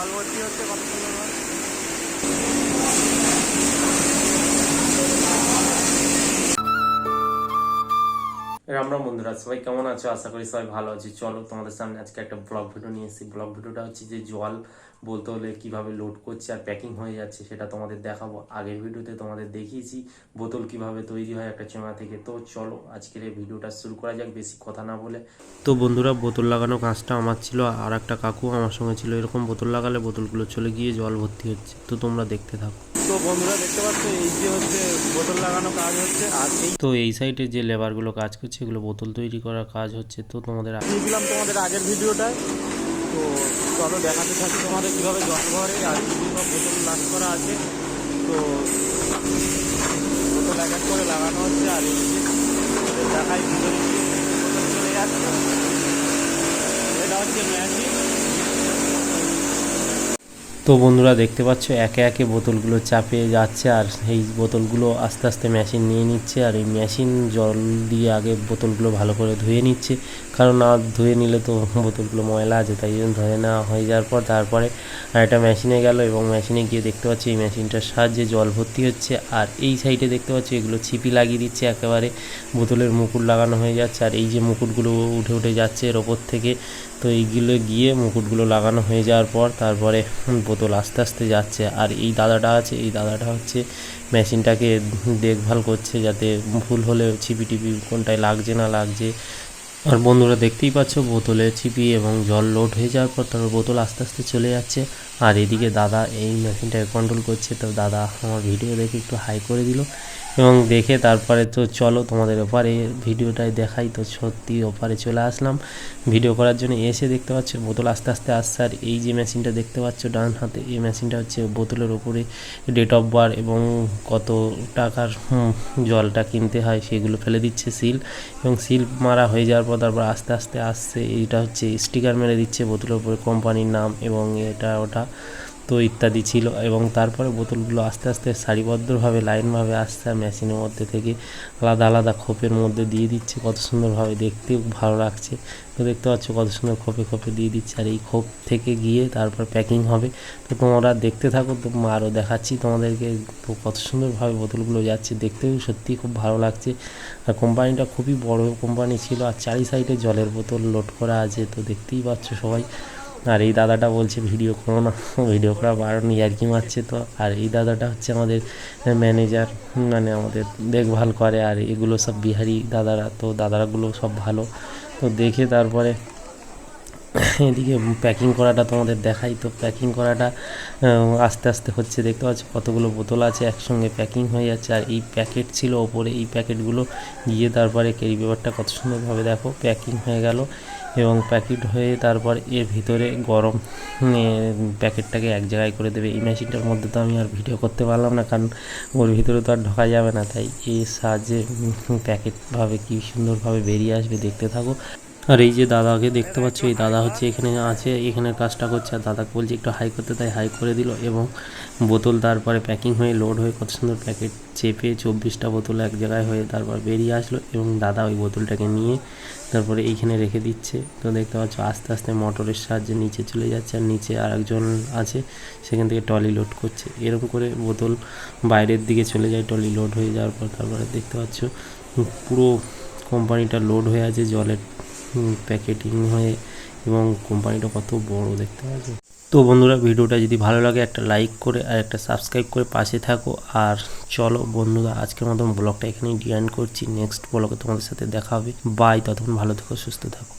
জল ভর্তি হচ্ছে রাম রাম বন্ধুরা সবাই কেমন আছো? আশা করি সবাই ভালো আছি। চলো তোমাদের সামনে আজকে একটা ব্লগ ভিডিও নিয়ে এসেছি। ব্লগ ভিডিওটা হচ্ছে যে জল বলতে হলে কীভাবে লোড করছে আর প্যাকিং হয়ে যাচ্ছে সেটা তোমাদের দেখাবো। আগের ভিডিওতে তোমাদের দেখিয়েছি বোতল কীভাবে তৈরি হয় একটা চেমা থেকে। তো চলো আজকের এই ভিডিওটা শুরু করা যাক, বেশি কথা না বলে। তো বন্ধুরা, বোতল লাগানো কাজটা আমার ছিল আর একটা কাকু আমার সঙ্গে ছিল। এরকম বোতল লাগালে বোতলগুলো চলে গিয়ে জল ভর্তি হচ্ছে। তো তোমরা দেখতে থাকো। তো বন্ধুরা, দেখতে পাচ্ছ, এই যে হচ্ছে বোতল লাগানো কাজ হচ্ছে। আর তো এই সাইডে যে লেবারগুলো কাজ করছে এগুলো বোতল তৈরি করার কাজ হচ্ছে তো তোমাদের দিয়ে দিলাম তোমাদের আগের ভিডিওটায়। তো চলো দেখাতে থাকি তোমাদের কীভাবে জল ঘরে আর বোতল লাগ করা আছে। তো বোতল এক এক করে লাগানো হচ্ছে আর দেখায় দেখাই চলে যাচ্ছে এটা হচ্ছে ম্যাজিক তো বন্ধুরা দেখতে পাচ্ছ, একে একে বোতলগুলো চাপিয়ে যাচ্ছে আর এই বোতলগুলো আস্তে আস্তে মেশিন নিয়ে নিচ্ছে আর এই মেশিন জল দিয়ে আগে বোতলগুলো ভালো করে ধুয়ে নিচ্ছে। কারণ না ধুয়ে নিলে তো বোতলগুলো ময়লা আছে, তাই জন্য ধুয়ে নেওয়া হয়ে যাওয়ার পর তারপরে একটা মেশিনে গেল এবং মেশিনে গিয়ে দেখতে পাচ্ছি, এই মেশিনটার সাহায্যে জল ভর্তি হচ্ছে আর এই সাইডে দেখতে পাচ্ছি, এগুলো ছিপি লাগিয়ে দিচ্ছে, একেবারে বোতলের মুকুট লাগানো হয়ে যাচ্ছে আর এই যে মুকুটগুলো উঠে উঠে যাচ্ছে এর ওপর থেকে। তো এইগুলো গিয়ে মুকুটগুলো লাগানো হয়ে যাওয়ার পর তারপরে বোতল আস্তে আস্তে যাচ্ছে। আর এই দাদাটা আছে, এই দাদাটা হচ্ছে মেশিনটাকে দেখভাল করছে যাতে ভুল হলে ছিপি টিপি কোনটায় লাগছে না লাগছে। আর বন্ধুরা দেখতেই পাচ্ছ, বোতলে ছিপি এবং জল লোড হয়ে যাওয়ার পর তারপর বোতল আস্তে আস্তে চলে যাচ্ছে। আর এদিকে দাদা এই মেশিনটাকে কন্ট্রোল করছে। তো দাদা আমার ভিডিও দেখে একটু হাই করে দিল। এবং দেখে তারপরে তো চলো তোমাদের ওপারে ভিডিওটাই দেখাই। তো সত্যি ওপারে চলে আসলাম। ভিডিও করার জন্য এসে দেখতে পাচ্ছ বোতল আস্তে আস্তে আসছে। আর এই যে মেশিনটা দেখতে পাচ্ছ ডান হাতে, এই মেশিনটা হচ্ছে বোতলের ওপরে ডেট অফ বার এবং কত টাকার জলটা কিনতে হয় সেগুলো ফেলে দিচ্ছে সিল এবং সিল মারা হয়ে যাওয়ার পর তারপর আস্তে আস্তে আসছে। এইটা হচ্ছে স্টিকার মেরে দিচ্ছে বোতলের উপরে কোম্পানির নাম এবং এটা ওটা। তো ইত্যাদি ছিল এবং তারপরে বোতলগুলো আস্তে আস্তে সারিবদ্ধভাবে, লাইনভাবে আসছে আর মেশিনের মধ্যে থেকে আলাদা আলাদা খোপের মধ্যে দিয়ে দিচ্ছে। কত সুন্দরভাবে দেখতেও ভালো লাগছে। তো দেখতে পাচ্ছ কত সুন্দর খোপে খোপে দিয়ে দিচ্ছে। আর এই খোপ থেকে গিয়ে তারপর প্যাকিং হবে। তো তোমরা দেখতে থাকো, তো আরও দেখাচ্ছি তোমাদেরকে। তো কত সুন্দরভাবে বোতলগুলো যাচ্ছে, দেখতেও সত্যিই খুব ভালো লাগছে। আর কোম্পানিটা খুবই বড় কোম্পানি ছিল। আর চারি সাইডে জলের বোতল লোড করা আছে, তো দেখতেই পাচ্ছ সবাই। আর এই দাদাটা বলছে, ভিডিও করো না, ভিডিও করা বারণ ইয়ার্কি মারছে তো? আর এই দাদাটা হচ্ছে আমাদের ম্যানেজার মানে আমাদের দেখভাল করে, আর এগুলো সব বিহারি দাদারা, তো দাদারাগুলো সব ভালো। তো দেখে তারপরে এদিকে প্যাকিং করাটা তোমাদের দেখাই। তো প্যাকিং করাটা আস্তে আস্তে হচ্ছে দেখতে পাচ্ছ কতগুলো বোতল আছে একসঙ্গে প্যাকিং হয়ে যাচ্ছে। আর এই প্যাকেট ছিল ওপরে, এই প্যাকেটগুলো গিয়ে তারপরে ক্যারি পেপারটা কত সুন্দরভাবে দেখো প্যাকিং হয়ে গেল। এবং প্যাকেট হয়ে তারপর এর ভিতরে গরম প্যাকেটটাকে এক জায়গায় করে দেবে। এই মেশিনটার মধ্যে তো আমি আর ভিডিও করতে পারলাম না, কারণ ওর ভিতরে তো আর ঢোকা যাবে না। তাই এর সাহায্যে প্যাকেটভাবে কী সুন্দরভাবে বেরিয়ে আসবে দেখতে থাকো। আর এই যে দাদাকে দেখতে পাচ্ছ, এই দাদা হচ্ছে এখানে আছে, এখানে কাজটা করছে। আর দাদাকে বলছে একটু হাই করতে, তাই হাই করে দিল এবং বোতল তারপরে প্যাকিং হয়ে লোড হয়ে কত সুন্দর প্যাকেট চেপে চব্বিশটা বোতল এক জায়গায় হয়ে তারপর বেরিয়ে আসলো এবং দাদা ওই বোতলটাকে নিয়ে তারপরে এইখানে রেখে দিচ্ছে। তো দেখতে পাচ্ছ, আস্তে আস্তে মোটরের সাহায্যে নিচে চলে যাচ্ছে আর নিচে আরেকজন আছে, সেখান থেকে টলি লোড করছে। এরকম করে বোতল বাইরের দিকে চলে যায় টলি লোড হয়ে যাওয়ার পর তারপরে দেখতে পাচ্ছ, পুরো কোম্পানিটা লোড হয়ে আছে জলের প্যাকেটিং হয়ে এবং কোম্পানিটা কত বড় দেখতে পাচ্ছ তো বন্ধুরা, ভিডিওটা যদি ভালো লাগে, একটা লাইক করে আর একটা সাবস্ক্রাইব করে পাশে থাকো। আর চলো বন্ধুরা, আজকের মতন ব্লগটা এখানেই ডিয়ান করছি। নেক্সট ব্লগে তোমাদের সাথে দেখা হবে। বাই ততক্ষণ ভালো থেকো, সুস্থ থাকো।